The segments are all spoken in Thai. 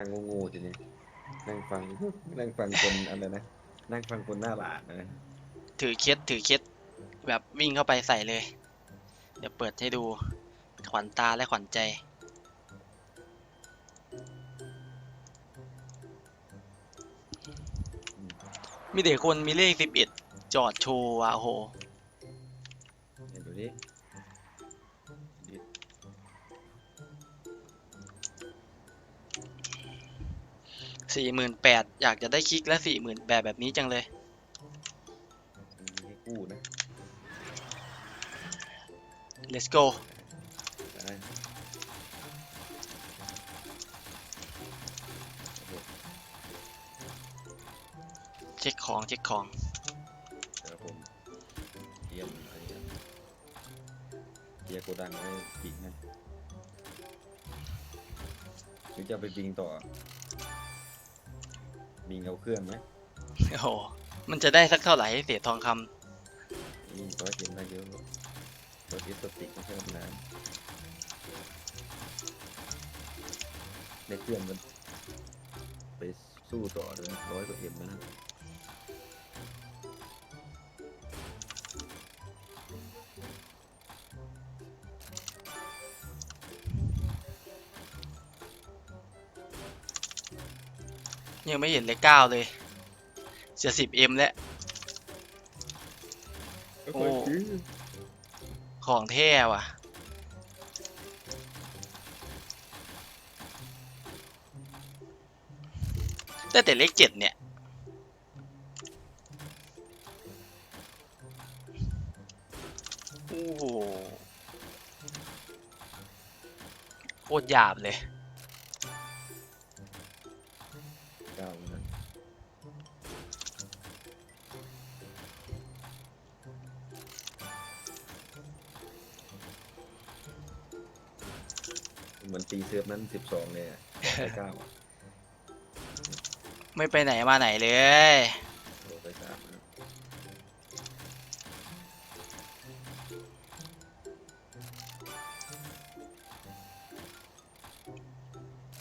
นั่งงูๆทีนี้นั่งฟัง นั่งฟังคนอะไรนะ นั่งฟังคนหน้าหลานนะ ถือเคสถือเคสแบบวิ่งเข้าไปใส่เลย เดี๋ยวเปิดให้ดู ขวัญตาและขวัญใจ มีเด็กคนมีเลขสิบเอ็ดจอดโชว์อะโอ้โหเห็นดูดิดิ สี่หมื่นแปดอยากจะได้คลิกและสี่หมื่นแปดแบบนี้จังเลยมันมีให้กู้นะ let's go ได้โอ้โหเช็คของเช็คของเดี๋ยวผมเตรียมอะไรนะเตรียมโกดังไว้ปิงนะหรือจะเอาไปบิงต่อ บิงเอาเครื่องไหมโอ้โหมันจะได้สักเท่าไหร่ให้เสียทองคนี่ก็เห็นได้เยอะเลยรถอิสติกไม่ใช่ธรรมดาในเครื่องมันไปสู้ต่อเลยร้อยกว่าเอ็มนะ ยังไม่เห็นเลขเก้าเลยจะสิบเอ็มแล้ว โอ้ ของแท้ว่ะ แต่แต่เลขเจ็ดเนี่ย โอ้โหโคตรหยาบเลย ตีเซิร์ฟนั้นสิบสองเลยอะไปเก้าอะไม่ไปไหนมาไหนเลยโดนไปสามนะ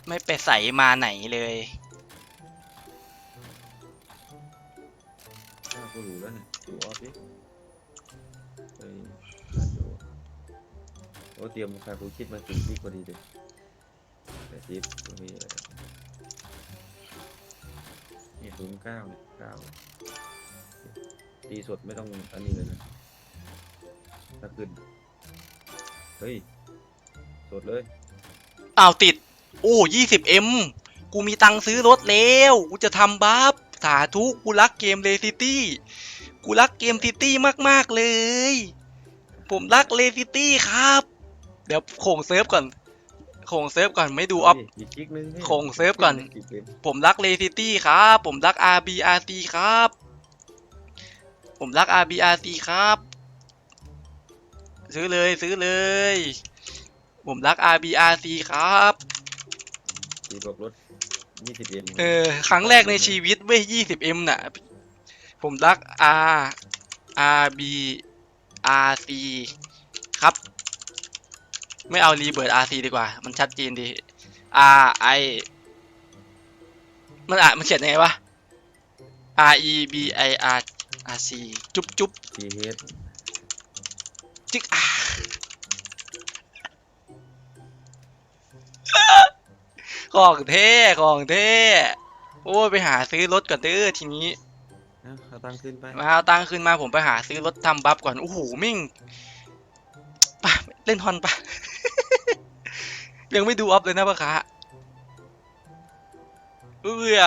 ไม่ไปใส่มาไหนเลยเก้าก็รู้แล้วเนี่ยดูออฟดิเฮ้ยน่าดูโอ้เตรียมคาคูคิดมาสิบวิพอดีเลย แต่สิบก็มีอะไรนี่ถุงเก้าเนี่ยเก้าตีสดไม่ต้องอันนี้เลยนะถ้าขึ้น เฮ้ย สดเลยอ้าวติด โอ้ยี่สิบเอ็มกูมีตังค์ซื้อรถแล้ว กูจะทำบัฟสาธุกูรักเกมเลซิตี้ กูรักเกมซิตี้มาก ๆ เลย ผมรักเลซิตี้ครับ เดี๋ยวโข่งเซิร์ฟก่อน โข่งเซิร์ฟก่อนไม่ดูออฟเฮ้ยอีกคลิกนึงนี่โคงเซิร์ฟก่อนอีกคลิกผมรักเลซิตี้ครับ ผมรัก RBRC ครับ ผมรัก RBRC ครับ ซื้อเลยซื้อเลย ผมรัก RBRC ครับตีบวกรถยี่สิบเอ็มเออครั้งแรกในชีวิตเว้ย 20M น่ะ ผมรัก R RB RC ครับ ไม่เอารีเบิร์ด RC ดีกว่า มันชัดเจนดี R I มันอะมันเขียนยังไงวะ R E B I R R C จุ๊บจุ๊บทีเฮดจึ๊กอ่าของเท่ของเท่โอ้ยไปหาซื้อรถก่อนเด้อทีนี้ นะเอาตังค์ขึ้นไปมาเอาตังค์คืนมาผมไปหาซื้อรถทำบัฟก่อน โอ้โห มิ่งไปเล่นฮอนปะ ยังไม่ดูออฟเลยนะปะคะเอื้อ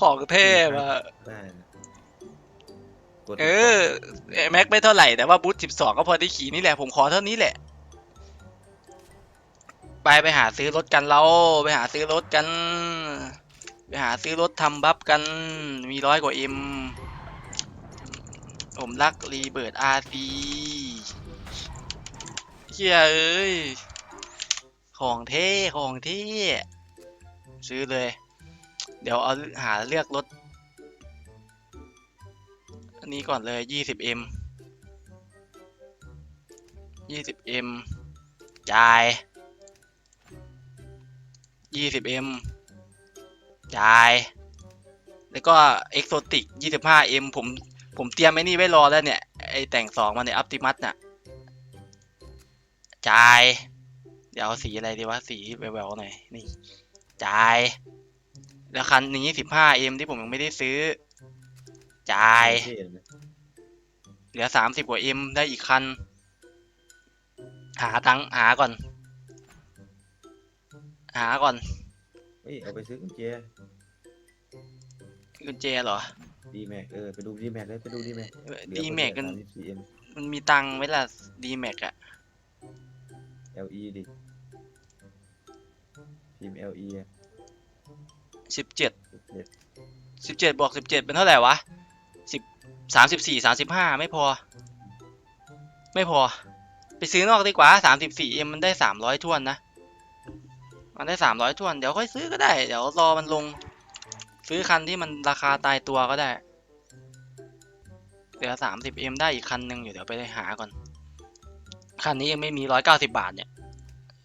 ของเท่มาได้นะกดเออแม็กไม่เท่าไหร่แต่ว่าบูทสิบสองก็พอได้ขี่นี่แหละ ผมขอเท่านี้แหละ ไปไปหาซื้อรถกันเรา ไปหาซื้อรถกัน ไปหาซื้อรถทำบัฟกัน มีร้อยกว่าเอ็ม ผมรักรีเบิร์ดอาร์ซีเฮียเอ้ย ของเท่ของเท่ซื้อเลย เดี๋ยวเอาหาเลือกรถ อันนี้ก่อนเลยยี่สิบเอ็มยี่สิบเอ็มจ่ายยี่สิบเอ็มจ่าย แล้วก็เอ็กโซติก 25M ผมผมเตรียมไอ้นี่ไว้รอแล้วเนี่ย ไอแต่งสองมาเนี่ยอัปติมัสน่ะจ่าย เดี๋ยวเอาสีอะไรดีวะสีแววๆหน่อยนี่จ่ายแล้วคันนี้ 15M ที่ผมยังไม่ได้ซื้อจ่ายเท่นะเหลือ30กว่า M ได้อีกคัน หาตังค์หาก่อน หาก่อนเฮ้ยเอาไปซื้อกุญแจกุญแจเหรอดีแม็กเออไปดูดีแม็กเลยไปดูดีแม็กดีแม็กกันสามสิบสี่เอ็มมันมีตังค์ไหมล่ะดีแม็กอะ LE ดิทีม LE อะสิบเจ็ดเจ็ดสิบเจ็ดบวกสิบเจ็ดเป็นเท่าไหร่วะสิบสามสิบสี่สามสิบห้าไม่พอ ไม่พอ ไปซื้อนอกดีกว่าสามสิบสี่เอ็มมันได้สามร้อยทวนนะ มันได้สามร้อยทวน เดี๋ยวค่อยซื้อก็ได้ เดี๋ยวรอมันลง ซื้อคันที่มันราคาตายตัวก็ได้ เหลือสามสิบเอ็มได้อีกคันหนึ่งอยู่เดี๋ยวไปหาก่อน คันนี้ยังไม่มีร้อยเก้าสิบาทเนี่ย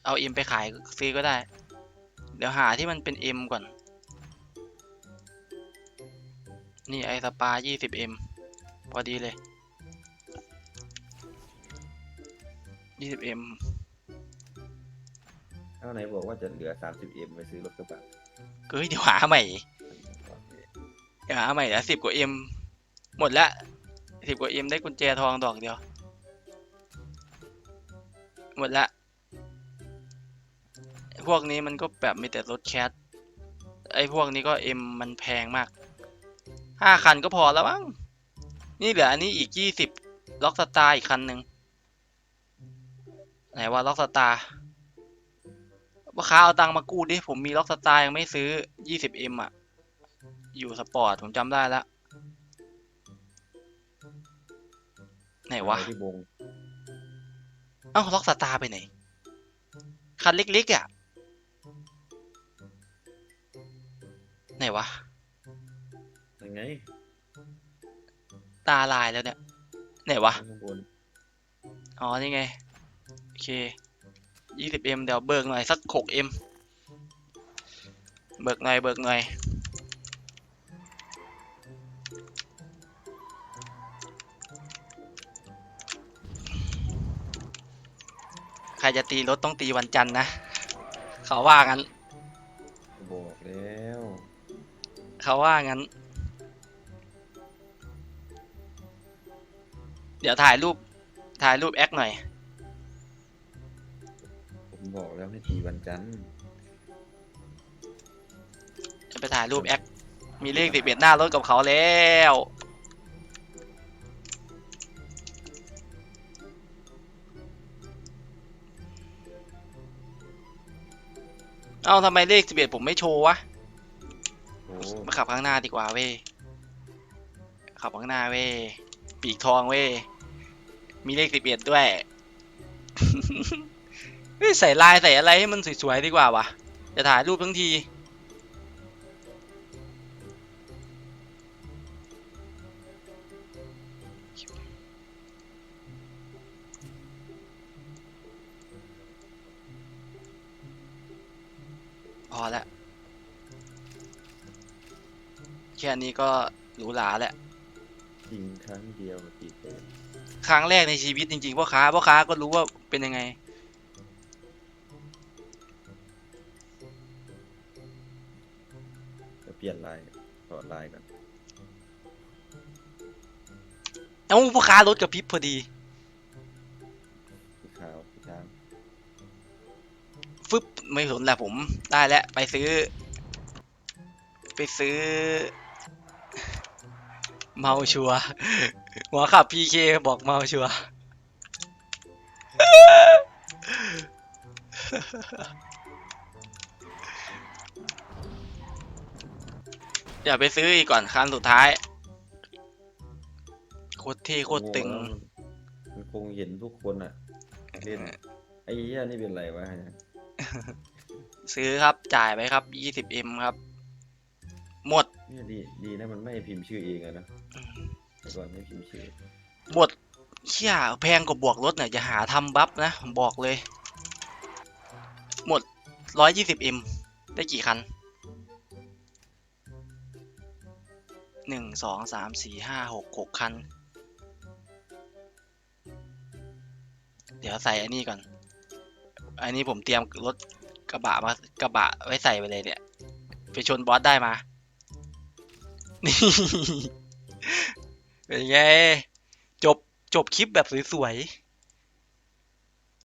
เอาเอ็มไปขายซื้อก็ได้ เดี๋ยวหาที่มันเป็นเอ็มก่อน นี่ไอสปา 20m พอดีเลย 20m เท่าไหนบอกว่าจะเหลือ 30M ไปซื้อรถกระบะเฮ้ยเดี๋ยวหาใหม่เดี๋ยวหาใหม่แล้วสิบกว่า M หมดละสิบกว่า M ได้กุญแจทองดอกเดียว หมดละ พวกนี้มันก็แบบมีแต่รถแคทไอ้พวกนี้ก็ M มันแพงมากห้าคันก็พอแล้วมั้ง นี่เหลืออันนี้อีกยี่สิบล็อกสตาร์อีกคันหนึ่งไหนว่าล็อกสตาร์ว่าค้าเอาตังมากู้ดิ ผมมีล็อกสตาร์ยังไม่ซื้อ 20M อะ อยู่สปอร์ต ผมจำได้แล้ว ไหนวะ เอาที่วงเอ้าล็อกสตาร์ไปไหน คันเล็กๆอะ ไหนวะ ยังไงตาลายแล้วเนี่ย ไหนวะ ข้างบนอ๋อ นี่ไง โอเค 20m เดี๋ยวเบิกหน่อย สัก 6m เบิกหน่อย เบิกหน่อย ใครจะตีรถต้องตีวันจันทร์นะ เขาว่างั้น บอกแล้วเขาว่างั้น เดี๋ยวถ่ายรูป ถ่ายรูปแอคหน่อย ผมบอกแล้วให้ตีวันจันทร์จะไปถ่ายรูปแอค มีเลขติดเบียดหน้ารถกับเขาแล้ว เอ้าทำไมเลขสิบเอ็ดผมไม่โชว์วะโอ้มาขับข้างหน้าดีกว่าเว้ยขับข้างหน้าเว้ยปีกทองเว้ยมีเลขสิบเอ็ดด้วยเฮ้ยใส่ลายใส่อะไรให้มันสวยๆดีกว่าวะจะถ่ายรูปทั้งที อแล้วแค่นี้ก็หรูหราแหละยิงครั้งเดียวตีเต็มครั้งแรกในชีวิตจริงๆพ่อค้าพ่อค้าก็รู้ว่าเป็นยังไง จะเปลี่ยนลายถอดลายก่อนเอ้าพ่อค้ารถกับพริบพอดี ฟึบไม่สนแหละผมได้แล้วไปซื้อ ไปซื้อ เมาชัวหัวขับพีเคบอกเมาชัวอย่าไปซื้ออีกก่อนคันสุดท้ายโคตรเท่โคตรตึง มันคงเห็นทุกคนอะเล่นไอ้เหี้ยนี่เป็นไรวะเนี่ย ซื้อครับจ่ายไปครับ 20m ครับ หมด เนี่ยดีดีนะมันไม่พิมพ์ชื่อเองอะนะแต่ก่อนไม่พิมพ์ชื่อ หมดเชี่ยแพงกว่าบวกรถเนี่ยจะหาทำบัฟนะผมบอกเลย หมด 120m ได้กี่คันหนึ่งสองสามสี่ห้าหกหกคัน เดี๋ยวใส่อันนี้ก่อน อันนี้ผมเตรียมรถกระบะมากระบะไว้ใส่ไปเลยเนี่ย ไปชนบอสได้มา นี่ เป็นไง จบจบคลิปแบบสวยๆ